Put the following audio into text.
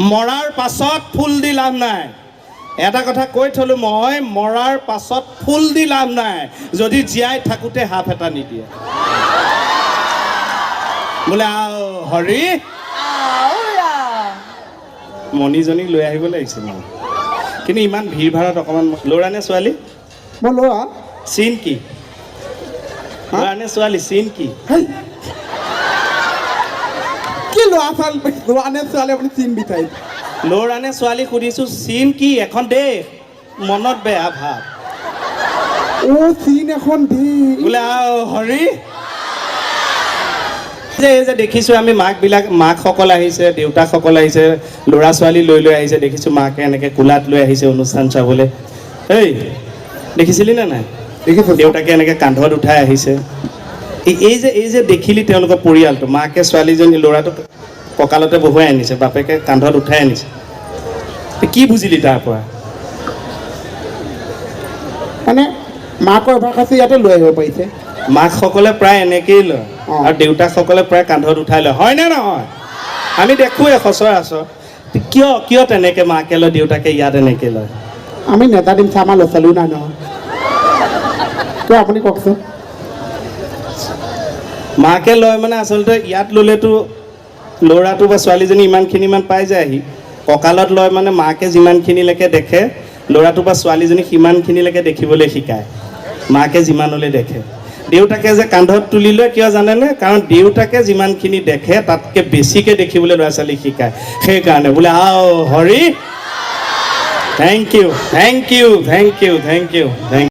মৰাৰ পাছত ফুল দি লাভ নাই। এটা কথা কৈ থলো মই মৰাৰ পাছত ফুল দি লাভ নাই যদি জীয়াই থাকোঁতে সাপ এটা নিদিয়ে। বোলে আও হৰি? মণিজনীক লৈ আহিব লাগিছিল কিন্তু ইমান ভিৰ ভাড়াত অকণমান ল'ৰা নে ছোৱালী? মই ল'ৰা। চিন কি? ল'ৰা নে ছোৱালী চিন কি? কি ল'ৰা ছোৱালী ল'ৰা নে ছোৱালী আপুনি চিন বিচাৰি ল'ৰা নে ছোৱালী সুধিছোঁ চিন কি? এখন দেশ। মনত বেয়া ভাৱ। অ' চিন এখন দি বোলে হৰি? যে এই যে দেখিছোঁ আমি মাকবিলাক মাকসকল আহিছে দেউতাকসকল আহিছে ল'ৰা ছোৱালী লৈ লৈ আহিছে দেখিছোঁ মাকে এনেকৈ কোলাত লৈ আহিছে অনুষ্ঠান চাবলৈ। এই দেখিছিলি নে নাই? দেখিছোঁ। দেউতাকে এনেকৈ কান্ধত উঠাই আহিছে। এই এই যে এই যে দেখিলি তেওঁলোকৰ পৰিয়ালটো মাকে ছোৱালীজনী ল'ৰাটোক কঁকালতে বহুৱাই আনিছে বাপেকে কান্ধত উঠাই আনিছে। কি বুজিলি তাৰ পৰা? মানে মাকৰ অভ্যাস ইয়াতে লৈ আহিব পাৰিছে। মাকসকলে প্ৰায় এনেকেই লয়। আৰু দেউতাকসকলে প্ৰায় কান্ধত উঠাই লয়। হয়নে নহয়? আমি দেখোঁৱে সচৰাচৰ। কিয় কিয় তেনেকৈ মাকে লয় দেউতাকে ইয়াত এনেকৈ লয়? আমি নেতা দিম আমাৰ ল'ৰা ছোৱালীও নাই নহয়। কিয় আপুনি কওকচোন। মাকে লয় মানে আচলতে ইয়াত ল'লেতো ল'ৰাটো বা ছোৱালীজনী ইমানখিনি মান পাই যায়হি। কঁকালত লয় মানে মাকে যিমানখিনিলৈকে দেখে, ল'ৰাটো বা ছোৱালীজনী সিমানখিনিলৈকে দেখিবলৈ শিকায়। মাকে যিমানলৈ দেখে। দেউতাকে যে কান্ধত তুলি লয় কিয় জানেনে? কাৰণ দেউতাকে যিমানখিনি দেখে, তাতকৈ বেছিকৈ দেখিবলৈ ল'ৰা ছোৱালীক শিকায়। সেইকাৰণে বোলে, আও, Hari! Thank you thank you thank you thank you thank